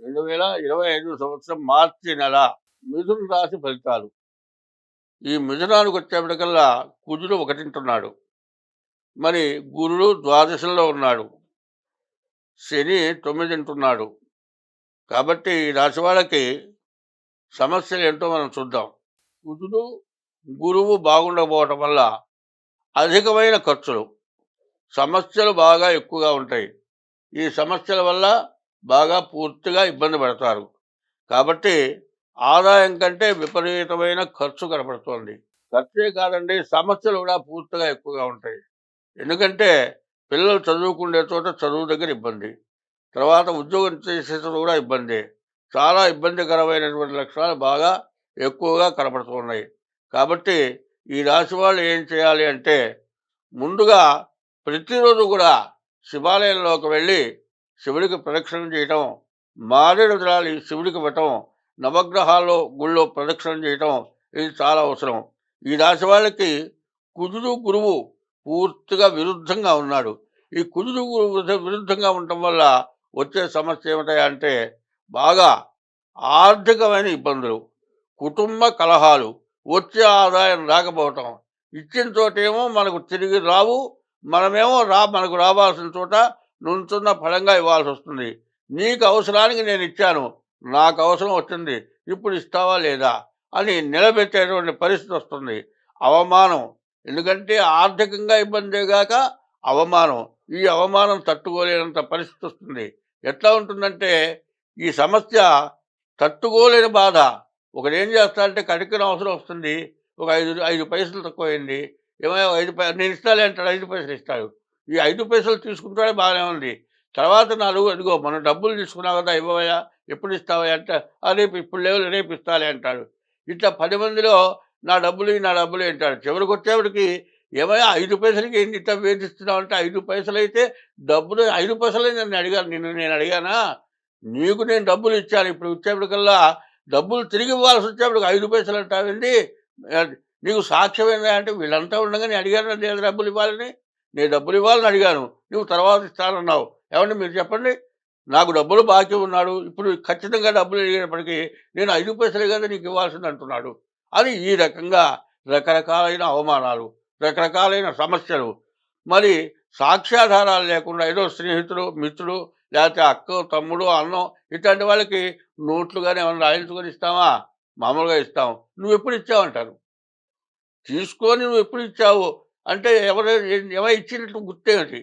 రెండు వేల ఇరవై ఐదు సంవత్సరం మార్చి నెల మిథున రాశి ఫలితాలు. ఈ మిథునానికి వచ్చేప్పటికల్లా కుజుడు ఒకటింటున్నాడు. మరి గురుడు ద్వాదశంలో ఉన్నాడు. శని తొమ్మిదింటున్నాడు. కాబట్టి ఈ రాశి వాళ్ళకి సమస్యలు ఏంటో మనం చూద్దాం. కుజుడు గురువు బాగుండకపోవటం వల్ల అధికమైన ఖర్చులు సమస్యలు బాగా ఎక్కువగా ఉంటాయి. ఈ సమస్యల వల్ల బాగా పూర్తిగా ఇబ్బంది పడతారు. కాబట్టి ఆదాయం కంటే విపరీతమైన ఖర్చు కనపడుతోంది ఖర్చే కాదండి సమస్యలు కూడా పూర్తిగా ఎక్కువగా ఉంటాయి. ఎందుకంటే పిల్లలు చదువుకునే చోట చదువు దగ్గర ఇబ్బంది. తర్వాత ఉద్యోగం చేసే చోట కూడా ఇబ్బంది. చాలా ఇబ్బందికరమైనటువంటి లక్షణాలు బాగా ఎక్కువగా కనపడుతున్నాయి కాబట్టి ఈ రాశి వాళ్ళు ఏం చేయాలి అంటే ముందుగా ప్రతిరోజు కూడా శివాలయంలోకి వెళ్ళి శివుడికి ప్రదక్షిణ చేయటం మారేడు దళాలు శివుడికి పెట్టడం నవగ్రహాల్లో గుళ్ళో ప్రదక్షిణ చేయటం ఇది చాలా అవసరం. ఈ రాశి వాళ్ళకి కుజుడు గురువు పూర్తిగా విరుద్ధంగా ఉన్నాడు. ఈ కుజుడు గురువు విరుద్ధంగా ఉండటం వల్ల వచ్చే సమస్య ఏమిటాయంటే బాగా ఆర్థికమైన ఇబ్బందులు కుటుంబ కలహాలు వచ్చే ఆదాయం రాకపోవటం. ఇచ్చిన చోటేమో మనకు తిరిగి రావు మనమేమో రా మనకు రావాల్సిన చోట నుంచున్న ఫలంగా ఇవ్వాల్సి వస్తుంది. నీకు అవసరానికి నేను ఇచ్చాను. నాకు అవసరం వచ్చింది. ఇప్పుడు ఇస్తావా లేదా? అని నిలబెట్టేటువంటి పరిస్థితి వస్తుంది. అవమానం. ఎందుకంటే ఆర్థికంగా ఇబ్బందే గాక అవమానం. ఈ అవమానం తట్టుకోలేనంత పరిస్థితి వస్తుంది. ఎట్లా ఉంటుందంటే ఈ సమస్య తట్టుకోలేని బాధ. ఒకడు ఏం చేస్తాడంటే కడికిన అవసరం వస్తుంది. ఒక ఐదు ఐదు పైసలు తక్కువైంది. ఏమో ఐదు పై నేను ఇస్తాలే అంటాడు ఐదు పైసలు ఇస్తాడు. ఈ ఐదు పైసలు తీసుకుంటాడే బాగానే ఉంది. తర్వాత నాలుగు అదిగో మనం డబ్బులు తీసుకున్నావు కదా ఇవ్వవయా ఎప్పుడు ఇస్తావా అంటే "ఆ, రేపు ఇప్పుడు లేవు రేపు ఇస్తాలే అంటాడు. ఇట్లా పది మందిలో నా డబ్బులు నా డబ్బులు అంటాడు. చివరికి వచ్చేప్పటికి ఏమయ్యా ఐదు పైసలకి ఏంటి ఇంత వేధిస్తున్నావు అంటే ఐదు పైసలు అయితే డబ్బులు ఐదు పైసలే నేను అడిగాను నిన్ను నేను అడిగానా? నీకు నేను డబ్బులు ఇచ్చాను ఇప్పుడు వచ్చేప్పటికల్లా డబ్బులు తిరిగి ఇవ్వాల్సి వచ్చేప్పటికి ఐదు పైసలు అంటావండి నీకు సాక్ష్యం ఏంటంటే వీళ్ళంతా ఉండగా నేను అడిగాను నేను డబ్బులు ఇవ్వాలని నేను డబ్బులు ఇవ్వాలని అడిగాను. నువ్వు తర్వాత ఇస్తానన్నావు. ఏమండి మీరు చెప్పండి. నాకు డబ్బులు బాకీ ఉన్నాడు. ఇప్పుడు ఖచ్చితంగా డబ్బులు అడిగినప్పటికీ నేను ఐదు పైసలే కదా నీకు ఇవ్వాల్సింది అంటున్నాడు. అని ఈ రకంగా రకరకాలైన అవమానాలు రకరకాలైన సమస్యలు. మరి సాక్ష్యాధారాలు లేకుండా ఏదో స్నేహితుడు మిత్రుడు లేకపోతే అక్క తమ్ముడు అన్నం ఇట్లాంటి వాళ్ళకి నోట్లు కానీ ఏమైనా రాయించుకొని ఇస్తావా మామూలుగా ఇస్తాం. నువ్వు ఎప్పుడు ఇచ్చావు అంటారు. తీసుకొని నువ్వు ఎప్పుడు ఇచ్చావు? అంటే ఎవరు ఎవరు ఇచ్చినట్టు గుర్తేమిటి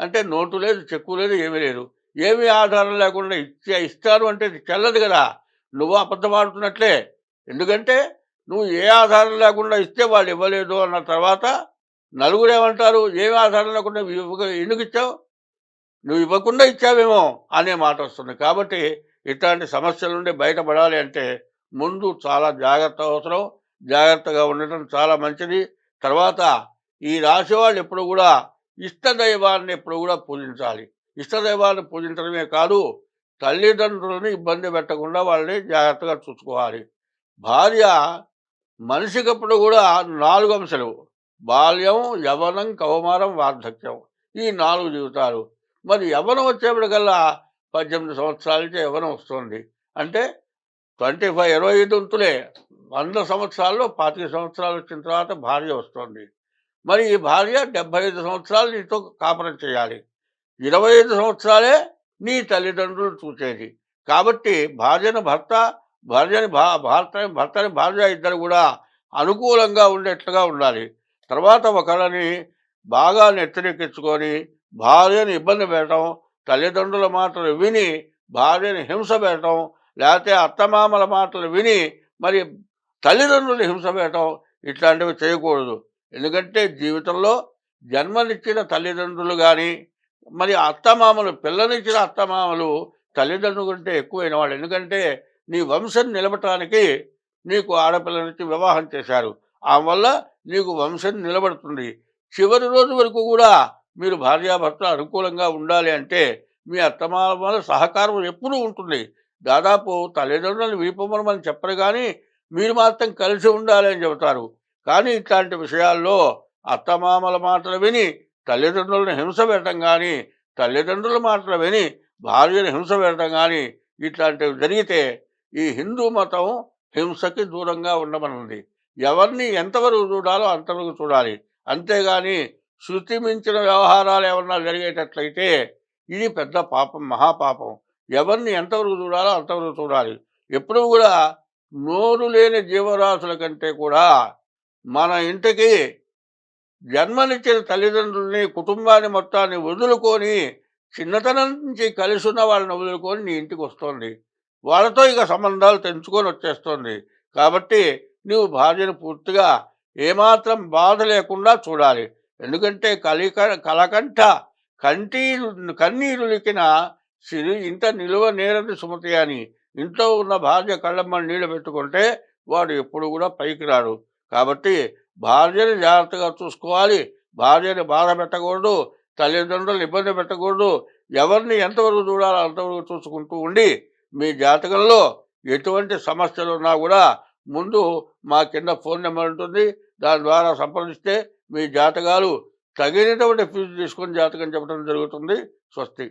అంటే నోటు లేదు చెక్కు లేదు ఏమీ లేదు. ఏమీ ఆధారం లేకుండా ఇచ్చే ఇస్తారు అంటే చెల్లదు కదా. నువ్వు అబద్ధమాడుతున్నట్లే ఎందుకంటే నువ్వు ఏ ఆధారం లేకుండా ఇస్తే వాళ్ళు ఇవ్వలేదు అన్న తర్వాత నలుగురు ఏమంటారు? ఏమి ఆధారం లేకుండా ఇవ్వ ఎందుకు ఇచ్చావు? నువ్వు ఇవ్వకుండా ఇచ్చావేమో అనే మాట వస్తుంది. కాబట్టి ఇట్లాంటి సమస్యల నుండి బయటపడాలి అంటే ముందు చాలా జాగ్రత్త అవసరం. జాగ్రత్తగా ఉండటం చాలా మంచిది. తర్వాత ఈ రాశి వాళ్ళు ఎప్పుడు కూడా ఇష్టదైవాన్ని ఎప్పుడు కూడా పూజించాలి. ఇష్టదైవాన్ని పూజించడమే కాదు తల్లిదండ్రులను ఇబ్బంది పెట్టకుండా వాళ్ళని జాగ్రత్తగా చూసుకోవాలి. భార్య మనిషికప్పుడు కూడా నాలుగు అంశాలు. బాల్యం యవనం కౌమారం వార్ధక్యం ఈ నాలుగు జీవితాలు. మరి యవనం వచ్చేప్పటికల్లా పద్దెనిమిది సంవత్సరాల నుంచి యవనం వస్తుంది. అంటే ట్వంటీ ఫైవ్ ఇరవై ఐదు వంతులే వంద సంవత్సరాల్లో పాతిక సంవత్సరాలు వచ్చిన తర్వాత భార్య వస్తుంది. మరి ఈ భార్య డెబ్బై ఐదు సంవత్సరాలు నీతో కాపురం చేయాలి. ఇరవై ఐదు సంవత్సరాలే నీ తల్లిదండ్రులు చూసేది. కాబట్టి భార్యను భర్త భార్యని భా భర్త భర్తని భార్య ఇద్దరు కూడా అనుకూలంగా ఉండేట్లుగా ఉండాలి. తర్వాత ఒకళ్ళని బాగా నెత్తరెక్కించుకొని భార్యను ఇబ్బంది పెట్టడం తల్లిదండ్రుల మాటలు విని భార్యని హింస పెట్టడం లేకపోతే అత్తమామల మాటలు విని మరి తల్లిదండ్రులు హింస పెట్టడం ఇట్లాంటివి చేయకూడదు. ఎందుకంటే జీవితంలో జన్మనిచ్చిన తల్లిదండ్రులు కానీ మరి అత్తమామలు పిల్లనిచ్చిన అత్తమామలు తల్లిదండ్రుల కంటే ఎక్కువైన వాళ్ళు. ఎందుకంటే నీ వంశం నిలబడటానికి నీకు ఆడపిల్లనిచ్చి వివాహం చేశారు. ఆ వల్ల నీకు వంశం నిలబడుతుంది. చివరి రోజు వరకు కూడా మీరు భార్యాభర్త అనుకూలంగా ఉండాలి అంటే మీ అత్తమామల సహకారం ఎప్పుడూ ఉంటుంది. దాదాపు తల్లిదండ్రులను విడిపోమని చెప్పరు కానీ మీరు మాత్రం కలిసి ఉండాలి అని చెబుతారు. కానీ ఇట్లాంటి విషయాల్లో అత్తమామల మాటలు విని తల్లిదండ్రులను హింస పెట్టడం కానీ తల్లిదండ్రుల మాటలు విని భార్యను హింస పెట్టడం కానీ ఇట్లాంటివి జరిగితే ఈ హిందూ మతం హింసకి దూరంగా ఉండమన్నది ఎవరిని ఎంతవరకు చూడాలో అంతవరకు చూడాలి. అంతేగాని శృతి మించిన వ్యవహారాలు ఏమన్నా జరిగేటట్లయితే ఇది పెద్ద పాపం మహాపాపం. ఎవరిని ఎంతవరకు చూడాలో అంతవరకు చూడాలి. ఎప్పుడు కూడా నోరు లేని జీవరాశుల కంటే కూడా మన ఇంటికి జన్మనిచ్చిన తల్లిదండ్రుల్ని కుటుంబాన్ని మొత్తాన్ని వదులుకొని చిన్నతనం నుంచి కలిసి ఉన్న వాళ్ళని వదులుకొని నీ ఇంటికి వస్తుంది. వాళ్ళతో ఇక సంబంధాలు తెంచుకొని వచ్చేస్తుంది. కాబట్టి నువ్వు భార్యను పూర్తిగా ఏమాత్రం బాధ లేకుండా చూడాలి. ఎందుకంటే కలిక కలకంట కంటి కన్నీరులికిన సిరి ఇంత నిలువ నేరని సుమతి అని ఇంట్లో ఉన్న భార్య కళ్ళమ్మ నీళ్ళు పెట్టుకుంటే వాడు ఎప్పుడు కూడా పైకి రాడు. కాబట్టి భార్యని జాగ్రత్తగా చూసుకోవాలి. భార్యని బాధ పెట్టకూడదు తల్లిదండ్రులను ఇబ్బంది పెట్టకూడదు. ఎవరిని ఎంతవరకు చూడాలో అంతవరకు చూసుకుంటూ ఉండి మీ జాతకంలో ఎటువంటి సమస్యలు ఉన్నా కూడా ముందు మా కింద ఫోన్ నెంబర్ ఉంటుంది. దాని ద్వారా సంప్రదిస్తే మీ జాతకాలు తగినటువంటి ఫీజు తీసుకొని జాతకం చెప్పడం జరుగుతుంది. స్వస్తి.